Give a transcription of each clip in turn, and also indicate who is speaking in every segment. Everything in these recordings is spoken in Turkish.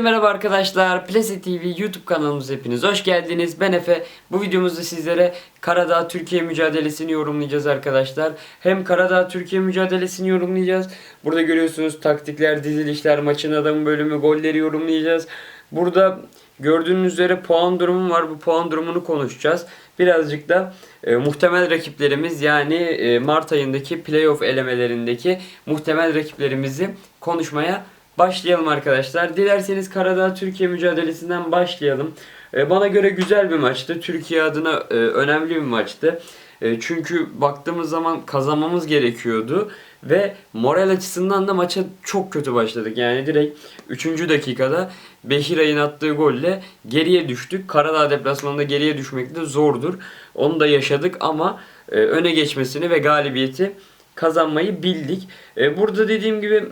Speaker 1: Merhaba arkadaşlar, Plase TV YouTube kanalımıza hepiniz hoş geldiniz. Ben Efe. Bu videomuzda sizlere Karadağ Türkiye mücadelesini yorumlayacağız arkadaşlar. Hem Karadağ Türkiye mücadelesini yorumlayacağız. Burada görüyorsunuz taktikler, dizilişler, maçın adamı bölümü, golleri yorumlayacağız. Burada gördüğünüz üzere puan durumu var. Bu puan durumunu konuşacağız. Birazcık da e, muhtemel rakiplerimiz yani e, Mart ayındaki playoff elemelerindeki muhtemel rakiplerimizi konuşmaya Başlayalım arkadaşlar. Dilerseniz Karadağ Türkiye mücadelesinden başlayalım. Ee, Bana göre güzel bir maçtı. Türkiye adına e, önemli bir maçtı. E, Çünkü baktığımız zaman kazanmamız gerekiyordu. Ve moral açısından da maça çok kötü başladık. Yani direkt 3. dakikada Behiray'ın attığı golle geriye düştük. Karadağ deplasmanında geriye düşmek de zordur. Onu da yaşadık ama e, öne geçmesini ve galibiyeti kazanmayı bildik. Burada dediğim gibi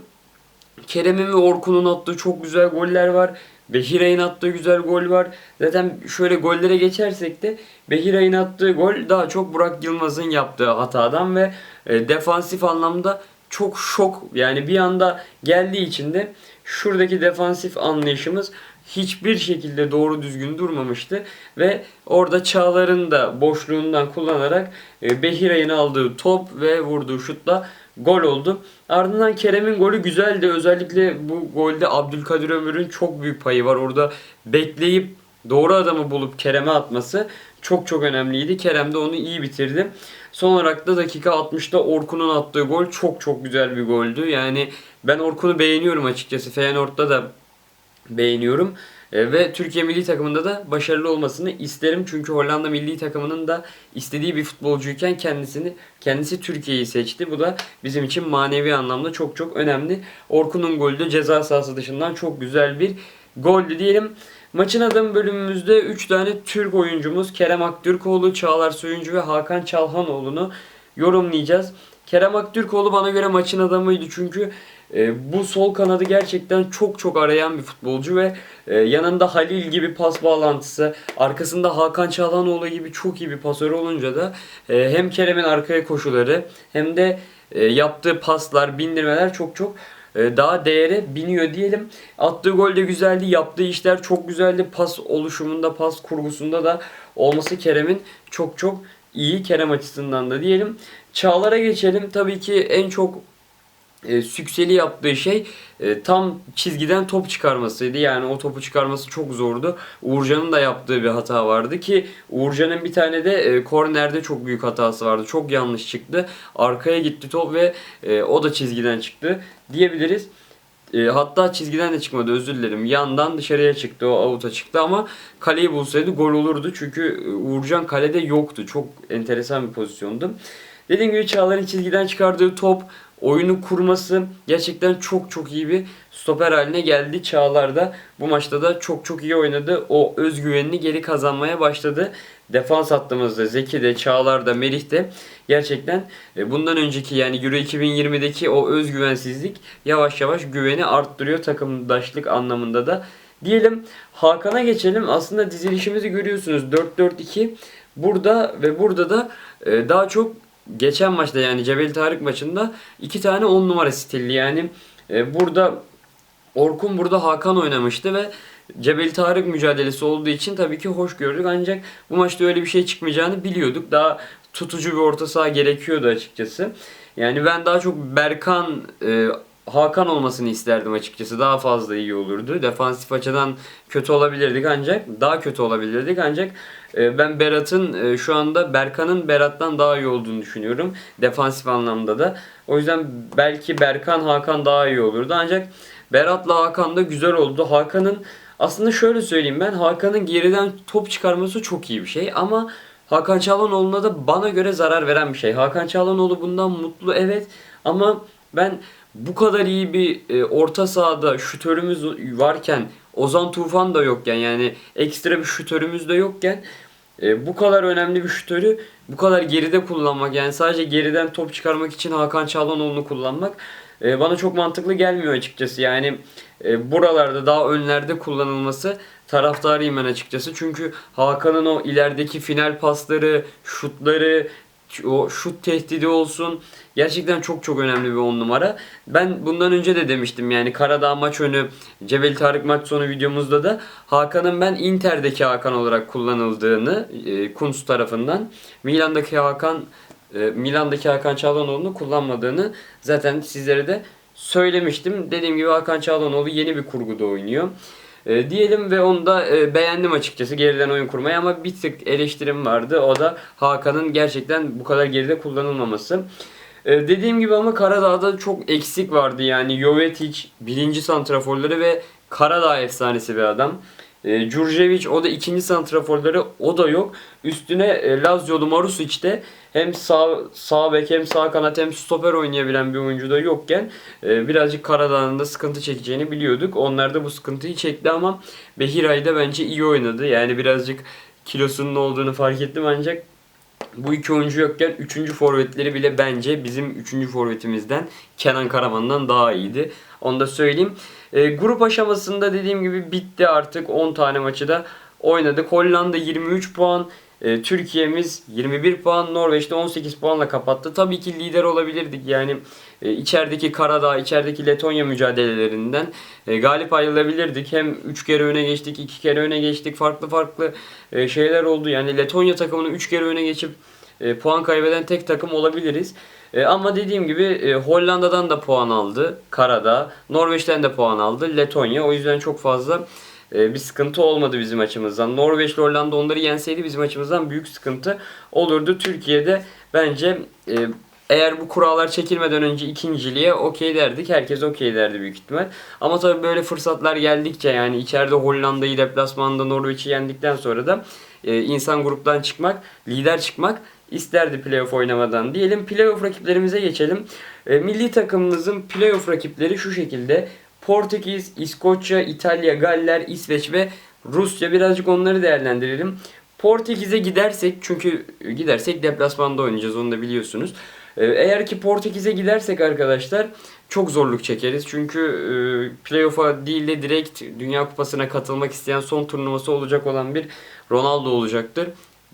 Speaker 1: Kerem'in ve Orkun'un attığı çok güzel goller var. Behiray'ın attığı güzel gol var. Zaten şöyle gollere geçersek de Behiray'ın attığı gol daha çok Burak Yılmaz'ın yaptığı hatadan ve e, defansif anlamda çok şok yani bir anda geldiği için de şuradaki defansif anlayışımız hiçbir şekilde doğru düzgün durmamıştı ve orada Çağlar'ın da boşluğundan kullanarak e, Behiray'ın aldığı top ve vurduğu şutla gol oldu. Ardından Kerem'in golü güzeldi. Özellikle bu golde Abdülkadir Ömür'ün çok büyük payı var. Orada bekleyip doğru adamı bulup Kerem'e atması çok çok önemliydi. Kerem de onu iyi bitirdi. Son olarak da dakika 60'da Orkun'un attığı gol çok çok güzel bir goldü. Yani ben Orkun'u beğeniyorum açıkçası. Feyenoord'da da beğeniyorum. E, ve Türkiye milli takımında da başarılı olmasını isterim. Çünkü Hollanda milli takımının da istediği bir futbolcuyken kendisini kendisi Türkiye'yi seçti. Bu da bizim için manevi anlamda çok çok önemli. Orkun'un golü de ceza sahası dışından çok güzel bir goldü diyelim. Maçın adamı bölümümüzde 3 tane Türk oyuncumuz Kerem Aktürkoğlu, Çağlar Soyuncu ve Hakan Çalhanoğlu'nu yorumlayacağız. Kerem Aktürkoğlu bana göre maçın adamıydı çünkü e, bu sol kanadı gerçekten çok çok arayan bir futbolcu ve e, yanında Halil gibi pas bağlantısı, arkasında Hakan Çalhanoğlu gibi çok iyi bir pasör olunca da e, hem Kerem'in arkaya koşuları hem de e, yaptığı paslar, bindirmeler çok çok e, daha değere biniyor diyelim. Attığı gol de güzeldi, yaptığı işler çok güzeldi. Pas oluşumunda, pas kurgusunda da olması Kerem'in çok çok iyi Kerem açısından da diyelim. Çağlar'a geçelim. Tabii ki en çok e, sükseli yaptığı şey e, tam çizgiden top çıkarmasıydı. Yani o topu çıkarması çok zordu. Uğurcan'ın da yaptığı bir hata vardı ki Uğurcan'ın bir tane de e, kornerde çok büyük hatası vardı. Çok yanlış çıktı. Arkaya gitti top ve e, o da çizgiden çıktı diyebiliriz. E, hatta çizgiden de çıkmadı özür dilerim. Yandan dışarıya çıktı o avuta çıktı ama kaleyi bulsaydı gol olurdu. Çünkü e, Uğurcan kalede yoktu. Çok enteresan bir pozisyondu. Dediğim gibi Çağlar'ın çizgiden çıkardığı top oyunu kurması gerçekten çok çok iyi bir stoper haline geldi. Çağlar da bu maçta da çok çok iyi oynadı. O özgüvenini geri kazanmaya başladı. Defans hattımızda Zeki de Çağlar da Melih de gerçekten e, bundan önceki yani Euro 2020'deki o özgüvensizlik yavaş yavaş güveni arttırıyor takımdaşlık anlamında da. Diyelim Hakan'a geçelim. Aslında dizilişimizi görüyorsunuz 4-4-2. Burada ve burada da e, daha çok geçen maçta yani Cebel Tarık maçında iki tane 10 numara stilli yani e, burada Orkun burada Hakan oynamıştı ve Cebel Tarık mücadelesi olduğu için tabii ki hoş gördük ancak bu maçta öyle bir şey çıkmayacağını biliyorduk. Daha tutucu bir orta saha gerekiyordu açıkçası. Yani ben daha çok Berkan e, Hakan olmasını isterdim açıkçası. Daha fazla iyi olurdu. Defansif açıdan kötü olabilirdik ancak daha kötü olabilirdik ancak e, ben Berat'ın e, şu anda Berkan'ın Berat'tan daha iyi olduğunu düşünüyorum. Defansif anlamda da. O yüzden belki Berkan Hakan daha iyi olurdu ancak Berat'la Hakan da güzel oldu. Hakan'ın aslında şöyle söyleyeyim ben Hakan'ın geriden top çıkarması çok iyi bir şey ama Hakan Çalhanoğlu'na da bana göre zarar veren bir şey. Hakan Çalhanoğlu bundan mutlu evet ama ben bu kadar iyi bir e, orta sahada şütörümüz varken Ozan Tufan da yokken yani ekstra bir şütörümüz de yokken e, bu kadar önemli bir şütörü bu kadar geride kullanmak yani sadece geriden top çıkarmak için Hakan Çalhanoğlu'nu kullanmak e, bana çok mantıklı gelmiyor açıkçası. Yani e, buralarda daha önlerde kullanılması taraftarıyım ben açıkçası. Çünkü Hakan'ın o ilerideki final pasları, şutları, o şut tehdidi olsun. Gerçekten çok çok önemli bir on numara. Ben bundan önce de demiştim yani Karadağ maç önü Cebel Tarık maç sonu videomuzda da Hakan'ın ben Inter'deki Hakan olarak kullanıldığını e, Kunz tarafından Milan'daki Hakan e, Milan'daki Hakan Çalhanoğlu'nu kullanmadığını zaten sizlere de söylemiştim. Dediğim gibi Hakan Çalhanoğlu yeni bir kurguda oynuyor. E, diyelim ve onu da e, beğendim açıkçası geriden oyun kurmayı ama bir tık eleştirim vardı. O da Hakan'ın gerçekten bu kadar geride kullanılmaması. E, dediğim gibi ama Karadağ'da çok eksik vardı yani Jovetic birinci santraforları ve Karadağ efsanesi bir adam. E, o da ikinci santraforları o da yok. Üstüne e, Lazio'lu Marusic de hem sağ, sağ bek hem sağ kanat hem stoper oynayabilen bir oyuncu da yokken e, birazcık Karadağ'ın da sıkıntı çekeceğini biliyorduk. Onlar da bu sıkıntıyı çekti ama Behiray da bence iyi oynadı. Yani birazcık kilosunun olduğunu fark ettim ancak bu iki oyuncu yokken üçüncü forvetleri bile bence bizim üçüncü forvetimizden Kenan Karaman'dan daha iyiydi. Onu da söyleyeyim. E, grup aşamasında dediğim gibi bitti artık 10 tane maçı da oynadık. Hollanda 23 puan, e, Türkiye'miz 21 puan, Norveç'te 18 puanla kapattı. Tabii ki lider olabilirdik. Yani e, içerideki Karadağ, içerideki Letonya mücadelelerinden e, galip ayrılabilirdik. Hem 3 kere öne geçtik, 2 kere öne geçtik. Farklı farklı e, şeyler oldu. Yani Letonya takımını 3 kere öne geçip e, puan kaybeden tek takım olabiliriz. Ama dediğim gibi Hollanda'dan da puan aldı Karadağ. Norveç'ten de puan aldı Letonya. O yüzden çok fazla bir sıkıntı olmadı bizim açımızdan. Norveç ile Hollanda onları yenseydi bizim açımızdan büyük sıkıntı olurdu. Türkiye'de bence e, eğer bu kurallar çekilmeden önce ikinciliğe okey derdik. Herkes okey derdi büyük ihtimal. Ama tabii böyle fırsatlar geldikçe yani içeride Hollanda'yı deplasmanda Norveç'i yendikten sonra da e, insan gruptan çıkmak, lider çıkmak isterdi playoff oynamadan. Diyelim playoff rakiplerimize geçelim. E, milli takımımızın playoff rakipleri şu şekilde. Portekiz, İskoçya, İtalya, Galler, İsveç ve Rusya. Birazcık onları değerlendirelim. Portekiz'e gidersek çünkü gidersek deplasmanda oynayacağız onu da biliyorsunuz. Ee, Eğer ki Portekiz'e gidersek arkadaşlar çok zorluk çekeriz. Çünkü e, playoff'a değil de direkt Dünya Kupası'na katılmak isteyen son turnuvası olacak olan bir Ronaldo olacaktır.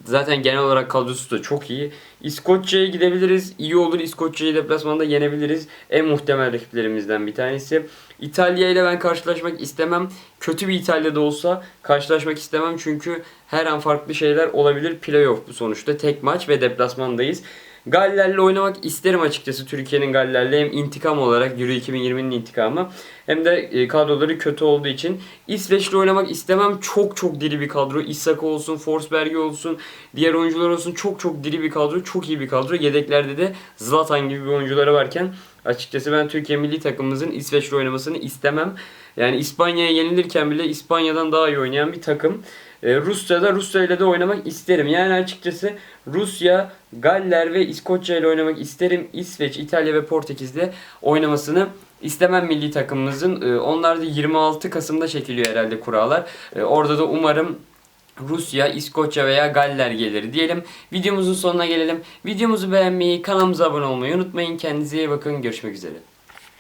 Speaker 1: Zaten genel olarak kadrosu da çok iyi. İskoçya'ya gidebiliriz. İyi olur İskoçya'yı deplasmanda yenebiliriz. En muhtemel rakiplerimizden bir tanesi. İtalya ile ben karşılaşmak istemem. Kötü bir İtalya'da olsa karşılaşmak istemem. Çünkü her an farklı şeyler olabilir. Playoff bu sonuçta. Tek maç ve deplasmandayız. Galler'le oynamak isterim açıkçası Türkiye'nin Galler'le hem intikam olarak Euro 2020'nin intikamı hem de e, kadroları kötü olduğu için İsveç'le oynamak istemem. Çok çok diri bir kadro. Isak olsun, Forsberg olsun, diğer oyuncular olsun çok çok diri bir kadro, çok iyi bir kadro. Yedeklerde de Zlatan gibi bir oyuncuları varken açıkçası ben Türkiye milli takımımızın İsveç'le oynamasını istemem. Yani İspanya'ya yenilirken bile İspanya'dan daha iyi oynayan bir takım. Ee, Rusya'da Rusya ile de oynamak isterim. Yani açıkçası Rusya, Galler ve İskoçya ile oynamak isterim. İsveç, İtalya ve Portekiz'de oynamasını istemem milli takımımızın. Ee, onlar da 26 Kasım'da çekiliyor herhalde kurallar. Ee, orada da umarım Rusya, İskoçya veya Galler gelir diyelim. Videomuzun sonuna gelelim. Videomuzu beğenmeyi, kanalımıza abone olmayı unutmayın. Kendinize iyi bakın. Görüşmek üzere.